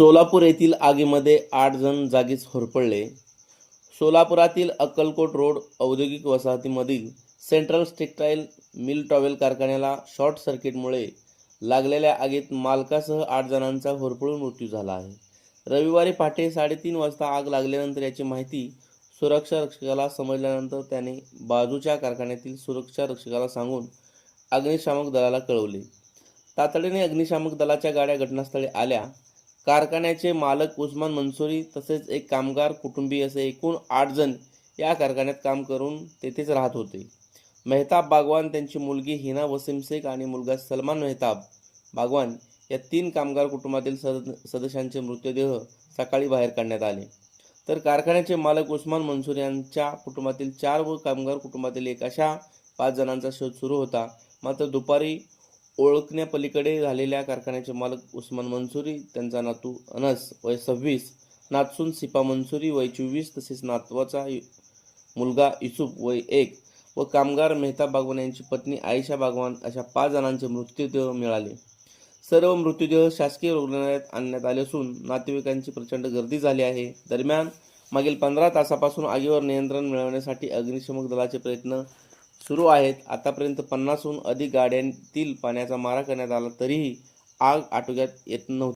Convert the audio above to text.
सोलापूर येथील आगीमध्ये आठ जण जागीच होरपळले सोलापुरातील अक्कलकोट रोड औद्योगिक वसाहतीमधील सेंट्रल टेक्सटाईल मिल टॉवेल कारखान्याला शॉर्ट सर्किटमुळे लागलेल्या आगीत मालकासह आठ जणांचा होरपळून मृत्यू झाला आहे. रविवारी पहाटे साडेतीन वाजता आग लागल्यानंतर याची माहिती सुरक्षा रक्षकाला समजल्यानंतर त्याने बाजूच्या कारखान्यातील सुरक्षा रक्षकाला सांगून अग्निशामक दलाला कळवले. तातडीने अग्निशामक दलाच्या गाड्या घटनास्थळी आल्या. कारखान्याचे मालक उस्मान मंसुरी तसेच एक कामगार कुटुंबीय असे एकूण आठ जण या कारखान्यात काम करून तेथेच राहत होते. मेहताब बागवान त्यांची मुलगी हिना वसीम शेख आणि मुलगा सलमान मेहताब बागवान या तीन कामगार कुटुंबातील सद सदस्यांचे मृतदेह सकाळी बाहेर काढण्यात आले. तर कारखान्याचे मालक उस्मान मंसूर यांच्या कुटुंबातील चार व कामगार कुटुंबातील एक अशा पाच जणांचा शोध सुरू होता. मात्र दुपारी ओळखण्यापलीकडे झालेल्या कारखान्याचे मालक उस्मान मंसुरी त्यांचा नातू अनस वय सव्वीस नातसून सिपा मंसुरी वय चोवीस तसेच नातवाचा मुलगा युसुफ वय एक व कामगार मेहता बागवान यांची पत्नी आयशा बागवान अशा पाच जणांचे मृत्यूदेह मिळाले. सर्व मृत्यूदेह शासकीय रुग्णालयात आणण्यात आले असून नातेवाईकांची प्रचंड गर्दी झाली आहे. दरम्यान मागील पंधरा तासापासून आगीवर नियंत्रण मिळवण्यासाठी अग्निशमक दलाचे प्रयत्न सुरू आहेत. आतापर्यंत पन्नासहून अधिक गाड्यांतील पाण्याचा मारा करण्यात आला तरीही आग आटोक्यात येत नव्हती.